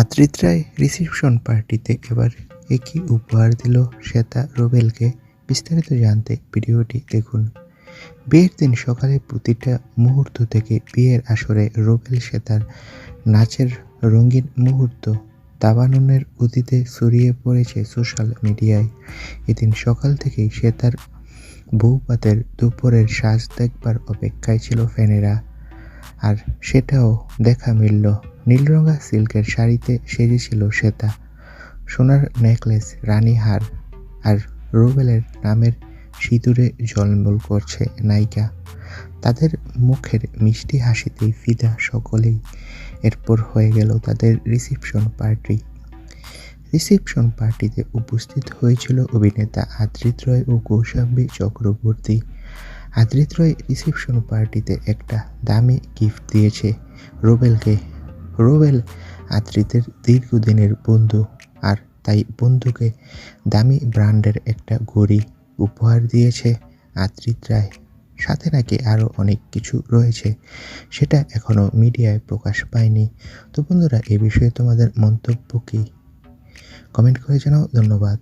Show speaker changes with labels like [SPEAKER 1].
[SPEAKER 1] আদ্রিত রায় reception পার্টিতে এবার একই উপহার দিল শ্বেতা রোবেলকে। বিস্তারিত জানতে ভিডিওটি দেখুন। বিয়ের দিন সকালে প্রতিটা মুহূর্ত থেকে বিয়ের আসরে রোবেল, শ্বেতার নাচের রঙিন মুহূর্ত দাবাননের অতীতে ছড়িয়ে পড়েছে সোশ্যাল মিডিয়ায়। এদিন সকাল থেকেই শ্বেতার বউপাতের দুপুরের সাজ দেখবার অপেক্ষায় ছিল ফ্যানেরা আর সেটাও দেখা মিলল। নীলরঙা সিল্কের শাড়িতে সেজেছিল শ্বেতা। সোনার নেকলেস রানীহার আর রুবেলের নামের সিঁদুরে ঝলমল করছে নায়িকা। তাদের মুখের মিষ্টি হাসিতেই ফিদা সকলেই এরপর হয়ে গেল তাদের রিসেপশন পার্টি। রিসেপশন পার্টিতে উপস্থিত হয়েছিল অভিনেতা আদ্রিত রয় ও কৌশাম্বী চক্রবর্তী। আদ্রিত রয় রিসেপশন পার্টিতে একটা দামি গিফট দিয়েছে রুবেলকে। রুবেল আদ্রিতের দীর্ঘদিনের বন্ধু আর তাই বন্ধুকে দামি ব্র্যান্ডের একটা ঘড়ি উপহার দিয়েছে আদ্রিত রায়। সাথে নাকি আরও অনেক কিছু রয়েছে, সেটা এখনও মিডিয়ায় প্রকাশ পায়নি। তো বন্ধুরা, এ বিষয়ে তোমাদের মন্তব্য কী? কমেন্ট করে জানাও, ধন্যবাদ।